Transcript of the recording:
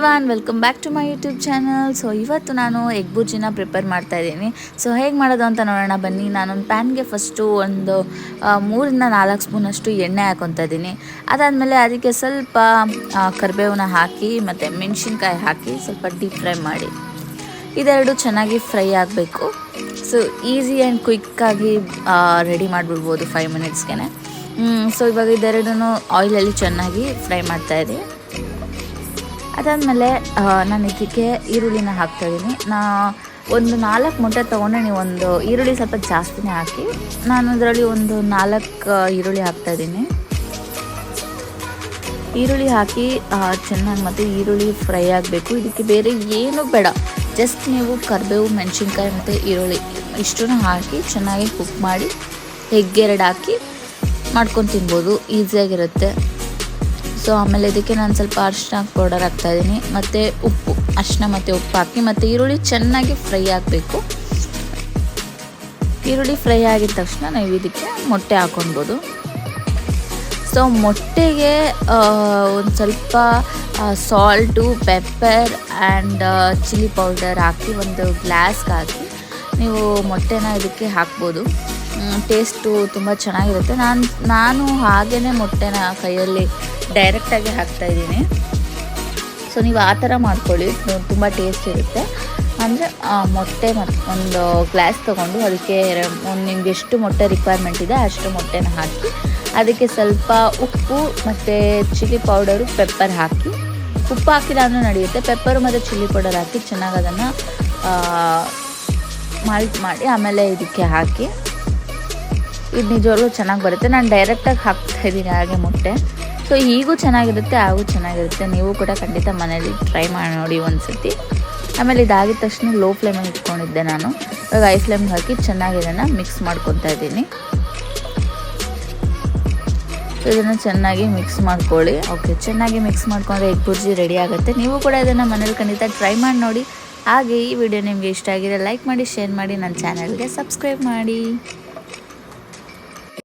Everyone welcome back to my YouTube channel so ಇವತ್ತು ನಾನು egg ಬುರ್ಜಿನ prepare ಮಾಡ್ತಾ ಇದ್ದೀನಿ. ಸೊ ಹೇಗೆ ಮಾಡೋದು ಅಂತ ನೋಡೋಣ. ಬನ್ನಿ, ನಾನೊಂದು ಪ್ಯಾನ್ಗೆ ಫಸ್ಟು ಒಂದು ಮೂರಿಂದ ನಾಲ್ಕು ಸ್ಪೂನಷ್ಟು ಎಣ್ಣೆ ಹಾಕೊತಾ ಇದ್ದೀನಿ. ಅದಾದಮೇಲೆ ಅದಕ್ಕೆ ಸ್ವಲ್ಪ ಕರಿಬೇವನ್ನ ಹಾಕಿ ಮತ್ತು ಮೆಣಸಿನ್ಕಾಯಿ ಹಾಕಿ ಸ್ವಲ್ಪ ಡೀಪ್ ಫ್ರೈ ಮಾಡಿ. ಇದೆರಡು ಚೆನ್ನಾಗಿ ಫ್ರೈ ಆಗಬೇಕು. ಸೊ ಈಸಿ ಆ್ಯಂಡ್ ಕ್ವಿಕ್ಕಾಗಿ ರೆಡಿ ಮಾಡಿಬಿಡ್ಬೋದು ಫೈವ್ ಮಿನಿಟ್ಸ್ಗೆ ಸೊ ಇವಾಗ ಇದೆರಡೂ ಆಯಿಲಲ್ಲಿ ಚೆನ್ನಾಗಿ ಫ್ರೈ ಮಾಡ್ತಾ ಇದ್ದೀನಿ. ಅದಾದಮೇಲೆ ನಾನು ಇದಕ್ಕೆ ಈರುಳ್ಳಿನ ಹಾಕ್ತಾ ಇದ್ದೀನಿ ನಾ ಒಂದು ನಾಲ್ಕು ಮೊಟ್ಟೆ ತೊಗೊಂಡು ನೀವು ಒಂದು ಈರುಳ್ಳಿ ಸ್ವಲ್ಪ ಜಾಸ್ತಿನೇ ಹಾಕಿ, ನಾನು ಅದರಲ್ಲಿ ಒಂದು ನಾಲ್ಕು ಈರುಳ್ಳಿ ಹಾಕ್ತಾ ಇದ್ದೀನಿ ಈರುಳ್ಳಿ ಹಾಕಿ ಚೆನ್ನಾಗಿ ಮತ್ತು ಈರುಳ್ಳಿ ಫ್ರೈ ಆಗಬೇಕು. ಇದಕ್ಕೆ ಬೇರೆ ಏನೂ ಬೇಡ. ಜಸ್ಟ್ ನೀವು ಕರಿಬೇವು, ಮೆಣಸಿನ್ಕಾಯಿ ಮತ್ತು ಈರುಳ್ಳಿ ಇಷ್ಟನ್ನು ಹಾಕಿ ಚೆನ್ನಾಗಿ ಕುಕ್ ಮಾಡಿ ಎಗ್ಗೆರಡು ಹಾಕಿ ಮಾಡ್ಕೊಂಡು ತಿನ್ಬೋದು. ಈಸಿಯಾಗಿರುತ್ತೆ. ಸೊ ಆಮೇಲೆ ಇದಕ್ಕೆ ನಾನು ಸ್ವಲ್ಪ ಅರಿಶಿನ ಪೌಡರ್ ಹಾಕ್ತಾಯಿದ್ದೀನಿ ಮತ್ತು ಉಪ್ಪು ಅರಿಶಿನ ಮತ್ತು ಉಪ್ಪು ಹಾಕಿ, ಮತ್ತು ಈರುಳ್ಳಿ ಚೆನ್ನಾಗಿ ಫ್ರೈ ಆಗಬೇಕು. ಈರುಳ್ಳಿ ಫ್ರೈ ಆಗಿದ ತಕ್ಷಣ ನಾವು ಇದಕ್ಕೆ ಮೊಟ್ಟೆ ಹಾಕೊಳ್ಬೋದು. ಸೊ ಮೊಟ್ಟೆಗೆ ಒಂದು ಸ್ವಲ್ಪ salt pepper and chilli powder ಹಾಕಿ, ಒಂದು ಗ್ಲಾಸ್ಗೆ ಹಾಕಿ, ನೀವು ಮೊಟ್ಟೆನ ಇದಕ್ಕೆ ಹಾಕ್ಬೋದು. ಟೇಸ್ಟು ತುಂಬ ಚೆನ್ನಾಗಿರುತ್ತೆ. ನಾನು ನಾನು ಹಾಗೇ ಮೊಟ್ಟೆನ ಕೈಯಲ್ಲಿ ಡೈರೆಕ್ಟಾಗಿ ಹಾಕ್ತಾಯಿದ್ದೀನಿ ಸೊ ನೀವು ಆ ಥರ ಮಾಡ್ಕೊಳ್ಳಿ. ತುಂಬ ಟೇಸ್ಟ್ ಇರುತ್ತೆ. ಅಂದರೆ ಮೊಟ್ಟೆ ಮತ್ತು ಒಂದು ಗ್ಲಾಸ್ ತೊಗೊಂಡು ಅದಕ್ಕೆ ಒಂದು ನಿಮ್ಗೆ ಎಷ್ಟು ಮೊಟ್ಟೆ ರಿಕ್ವೈರ್ಮೆಂಟ್ ಇದೆ ಅಷ್ಟು ಮೊಟ್ಟೆನ ಹಾಕಿ, ಅದಕ್ಕೆ ಸ್ವಲ್ಪ ಉಪ್ಪು ಮತ್ತು ಚಿಲ್ಲಿ ಪೌಡರು ಪೆಪ್ಪರ್ ಹಾಕಿ. ಉಪ್ಪು ಹಾಕಿಲ್ಲ ಅಂದರೂ ನಡೆಯುತ್ತೆ. ಪೆಪ್ಪರು ಮತ್ತು ಚಿಲ್ಲಿ ಪೌಡರ್ ಹಾಕಿ ಚೆನ್ನಾಗಿ ಅದನ್ನು ಮಾಲ್ಟ್ ಮಾಡಿ ಆಮೇಲೆ ಇದಕ್ಕೆ ಹಾಕಿ. ಇದು ನಿಜವಾಗ್ಲೂ ಚೆನ್ನಾಗಿ ಬರುತ್ತೆ. ನಾನು ಡೈರೆಕ್ಟಾಗಿ ಹಾಕ್ತಾ ಇದ್ದೀನಿ ಹಾಗೆ ಮೊಟ್ಟೆ. ಸೊ ಈಗೂ ಚೆನ್ನಾಗಿರುತ್ತೆ, ಹಾಗೂ ಚೆನ್ನಾಗಿರುತ್ತೆ. ನೀವು ಕೂಡ ಖಂಡಿತ ಮನೇಲಿ ಟ್ರೈ ಮಾಡಿ ನೋಡಿ ಒಂದು ಸತಿ ಆಮೇಲೆ ಇದಾಗಿದ ತಕ್ಷಣ ಲೋ ಫ್ಲೇಮಲ್ಲಿ ಇಟ್ಕೊಂಡಿದ್ದೆ ನಾನು. ಇವಾಗ ಐ ಫ್ಲೇಮ್ಗೆ ಹಾಕಿ ಚೆನ್ನಾಗಿ ಇದನ್ನು ಮಿಕ್ಸ್ ಮಾಡ್ಕೊತಾ ಇದ್ದೀನಿ. ಸೊ ಇದನ್ನು ಚೆನ್ನಾಗಿ ಮಿಕ್ಸ್ ಮಾಡ್ಕೊಳ್ಳಿ. ಓಕೆ ಚೆನ್ನಾಗಿ ಮಿಕ್ಸ್ ಮಾಡ್ಕೊಂಡ್ರೆ ಎಗ್ ಬುರ್ಜಿ ರೆಡಿ ಆಗುತ್ತೆ. ನೀವು ಕೂಡ ಇದನ್ನು ಮನೇಲಿ ಖಂಡಿತ ಟ್ರೈ ಮಾಡಿ ನೋಡಿ. ಹಾಗೆ ಈ ವಿಡಿಯೋ ನಿಮಗೆ ಇಷ್ಟ ಆಗಿದೆ ಲೈಕ್ ಮಾಡಿ ಶೇರ್ ಮಾಡಿ, ನನ್ನ ಚಾನಲ್ಗೆ ಸಬ್ಸ್ಕ್ರೈಬ್ ಮಾಡಿ.